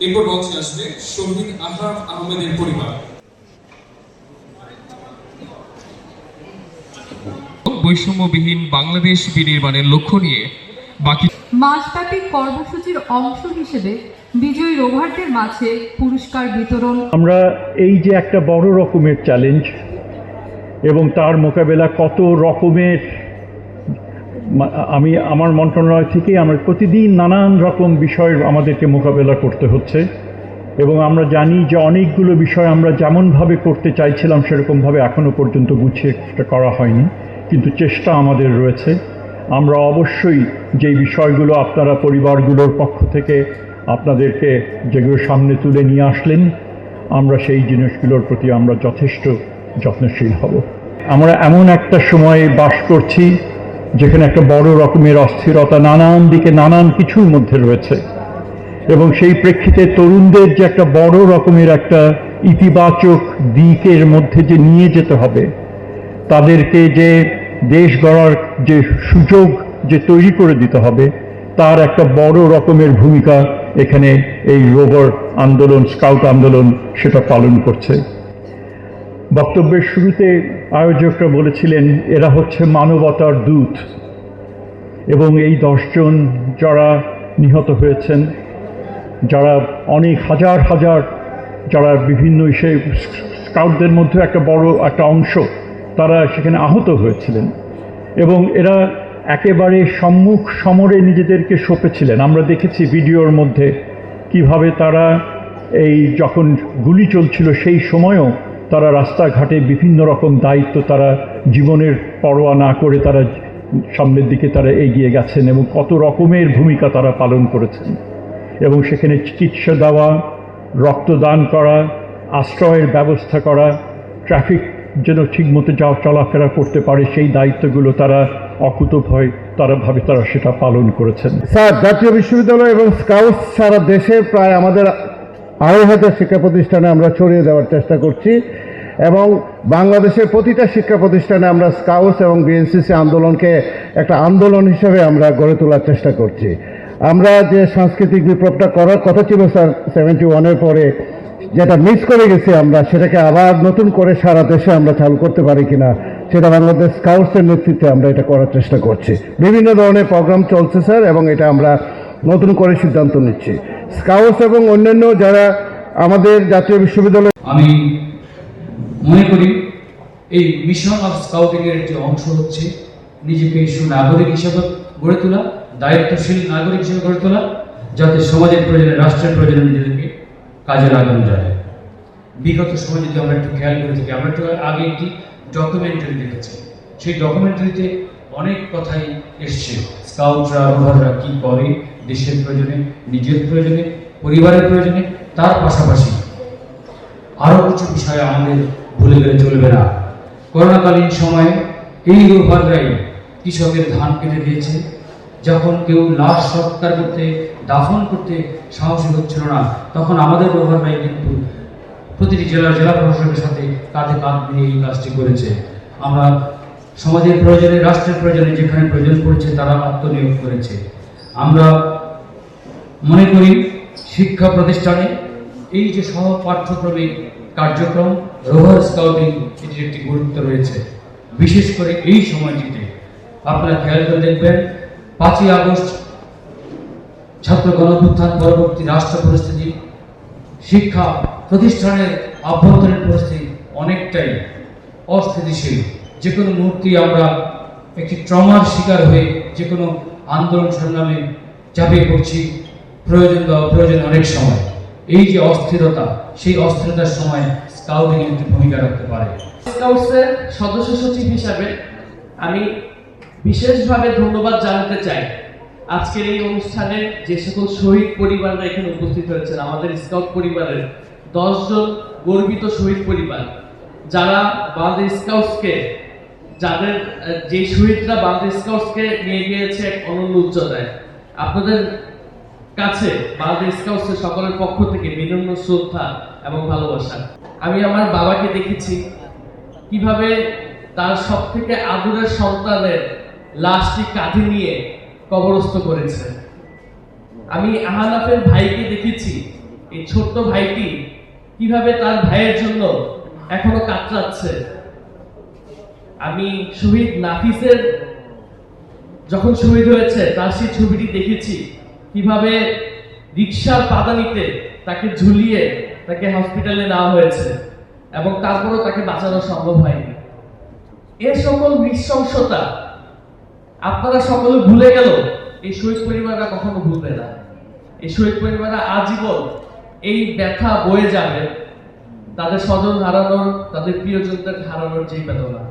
এরপর মঞ্চে আসবে শহীদ আহরাফ আহমেদের পরিবার। বৈষম্যবিহীন বাংলাদেশ বিনির্মাণের লক্ষ্য নিয়ে বাকি মাসব্যাপী কর্মসূচির অংশ হিসেবে বিজয়ী রোভারদের মাঝে পুরস্কার বিতরণ। আমরা এই যে একটা বড় রকমের চ্যালেঞ্জ এবং তার মোকাবেলা কত রকমের আমি, আমার মন্ত্রণালয় থেকে আমরা প্রতিদিন নানান রকম বিষয় আমাদেরকে মোকাবেলা করতে হচ্ছে। এবং আমরা জানি যে অনেকগুলো বিষয় আমরা যেমনভাবে করতে চাইছিলাম, সেরকমভাবে এখনও পর্যন্ত গুছিয়ে করা হয়নি। কিন্তু চেষ্টা আমাদের রয়েছে। আমরা অবশ্যই যে বিষয়গুলো আপনারা পরিবারগুলোর পক্ষ থেকে আপনাদেরকে যেগুলো সামনে তুলে নিয়ে আসলেন, আমরা সেই জিনিসগুলোর প্রতি আমরা যথেষ্ট যত্নশীল হব। আমরা এমন একটা সময়ে বাস করছি যেখানে একটা বড় রকমের অস্থিরতা, নানান দিকে নানান কিছুর মধ্যে রয়েছে। এবং সেই প্রেক্ষিতে তরুণদের যে একটা বড় রকমের একটা ইতিবাচক দিকের মধ্যে যে নিয়ে যেতে হবে, তাদেরকে যে দেশ গড়ার যে সুযোগ যে তৈরি করে দিতে হবে, তার একটা বড় রকমের ভূমিকা এখানে এই রোবর আন্দোলন, স্কাউট আন্দোলন সেটা পালন করছে। বক্তব্যের শুরুতে আয়োজকরা বলেছিলেন, এরা হচ্ছে মানবতার দূত। এবং এই দশজন যারা নিহত হয়েছেন, যারা অনেক হাজার হাজার, যারা বিভিন্ন ইসে স্কাউটদের মধ্যে একটা বড় একটা অংশ, তারা সেখানে আহত হয়েছিলেন। এবং এরা একেবারে সম্মুখ সমরে নিজেদেরকে সঁপেছিলেন। আমরা দেখেছি ভিডিওর মধ্যে কীভাবে তারা এই যখন গুলি চলছিল সেই সময়ও তারা রাস্তাঘাটে বিভিন্ন রকম দায়িত্ব তারা জীবনের পরোয়া না করে তারা সামনের দিকে তারা এগিয়ে গেছেন এবং কত রকমের ভূমিকা তারা পালন করেছেন। এবং সেখানে চিকিৎসা দেওয়া, রক্তদান করা, আশ্রয়ের ব্যবস্থা করা, ট্রাফিক যেন ঠিকমতো যাওয়া চলাফেরা করতে পারে সেই দায়িত্বগুলো তারা অকুতভয় তারা ভাবে তারা সেটা পালন করেছেন। স্যার, জাতীয় বিশ্ববিদ্যালয় এবং স্কাউট সারা দেশে প্রায় আমাদের আড়াই হাজার শিক্ষা প্রতিষ্ঠানে আমরা ছড়িয়ে দেওয়ার চেষ্টা করছি এবং বাংলাদেশের প্রতিটা শিক্ষা প্রতিষ্ঠানে আমরা স্কাউটস এবং বিএনসিসি আন্দোলনকে একটা আন্দোলন হিসেবে আমরা গড়ে তোলার চেষ্টা করছি। আমরা যে সাংস্কৃতিক বিপ্লবটা করার কথা ছিল, স্যার সেভেন্টি ওয়ানের পরে যেটা মিস করে গেছি আমরা, সেটাকে আবার নতুন করে সারা দেশে আমরা চালু করতে পারি কিনা, সেটা বাংলাদেশ স্কাউটসের নেতৃত্বে আমরা এটা করার চেষ্টা করছি। বিভিন্ন ধরনের প্রোগ্রাম চলছে, স্যার, এবং এটা আমরা নতুন করে সিদ্ধান্ত নিচ্ছি। স্কাউটস এবং অন্যান্য যারা আমাদের জাতীয় বিশ্ববিদ্যালয় আমি মনে করি এই মিশন অফ স্কাউটিং এর একটি অংশ হচ্ছে, নিজেকে সুনাগরিক হিসেবে গড়ে তোলা, দায়িত্বশীল নাগরিক হিসেবে গড়ে তোলা, যাতে সমাজের প্রয়োজনে, রাষ্ট্রের প্রয়োজনে নিজেদেরকে কাজে লাগানো যায়। বিগত সময় যদি আমরা একটু খেয়াল করে থাকি, আমরা একটু আগে একটি ডকুমেন্টারি দেখেছি। সেই ডকুমেন্টারিতে অনেক কথাই এসছে। স্কাউটরা রোভাররা কী করে দেশের প্রয়োজনে, নিজের প্রয়োজনে, পরিবারের প্রয়োজনে, তার পাশাপাশি আরও কিছু বিষয় আমাদের ভুলে গেলে চলবে না। করোনাকালীন সময়ে এই রোভাররাই কৃষকের ধান কেটে দিয়েছে, যখন কেউ লাশ সৎকার করতে, দাফন করতে সাহসী হচ্ছিল না, তখন আমাদের রোভাররাই কিন্তু প্রতিটি জেলা জেলা প্রশাসনের সাথে কাঁধে কাঁধ মিলিয়ে এই কাজটি করেছে। আমরা সমাজের প্রয়োজনে, রাষ্ট্রের প্রয়োজনে যেখানে প্রয়োজন পড়েছে, তারা আত্মনিয়োগ করেছে। আমরা মনে করি শিক্ষা প্রতিষ্ঠানে এই যে সহ পাঠ্যক্রমিক কার্যক্রম, রোভার স্কাউটিং এটির একটি গুরুত্ব রয়েছে। বিশেষ করে এই সময়টিতে। আপনারা খেয়াল করে দেখবেন, পাঁচই আগস্ট ছাত্র গণভ্যুত্থান পরবর্তী রাষ্ট্র পরিস্থিতি, শিক্ষা প্রতিষ্ঠানের আভ্যন্তরীণ পরিস্থিতি অনেকটাই অস্থিতিশীল। যে কোনো মুহূর্তেই আমরা একটি ট্রমার শিকার হয়ে যে কোনো আন্দোলন সংগ্রামে চাপিয়ে পড়ছি। প্রয়োজন বা প্রয়োজন অনেক সময়। এই যে অস্থিরতা, সেই অস্থিরতার সময় স্কাউটিং একটি ভূমিকা রাখতে পারে। স্কাউটসের সদস্য সচিব হিসাবে আমি বিশেষভাবে ধন্যবাদ জানাতে চাই। আজকের এই অনুষ্ঠানে যে সকল শহীদ পরিবাররা এখানে উপস্থিত হয়েছেন, আমাদের স্কাউট পরিবারের দশজন গর্বিত শহীদ পরিবার, যারা বাংলাদেশ স্কাউটসকে যাদের যে শহীদরা স্কাউটসকে নিয়ে গিয়েছে এক অনন্য উচ্চতায়, আপনাদের কাছে বাংলাদেশ স্কাউটসের সকলের পক্ষ থেকে বিনম্র শ্রদ্ধা এবং ভালোবাসা। আমি আমার বাবাকে দেখেছি, কীভাবে তার সব থেকে আদরের সন্তানের লাশটি কাঁধে নিয়ে কবরস্থ করেছে। আমি আহানাফের ভাইকে দেখেছি, এই ছোট্ট ভাইটি কীভাবে তার ভাইয়ের জন্য এখনও কাতরাচ্ছে। আমি শহীদ নাফিসের, যখন শহীদ হয়েছে, তার সেই ছবিটি দেখেছি। কীভাবে রিক্সার পাদানিতে তাকে ঝুলিয়ে তাকে হসপিটালে নেওয়া হয়েছে এবং তারপরও তাকে বাঁচানো সম্ভব হয়নি। এ সকল নৃশংসতা আপনারা সকলে ভুলে গেল, এই শহীদ পরিবাররা কখনো ভুলবে না। এই শহীদ পরিবাররা আজীবন এই ব্যথা বয়ে যাবে, তাদের স্বজন হারানোর, তাদের প্রিয়জনদের হারানোর যেই বেদনা।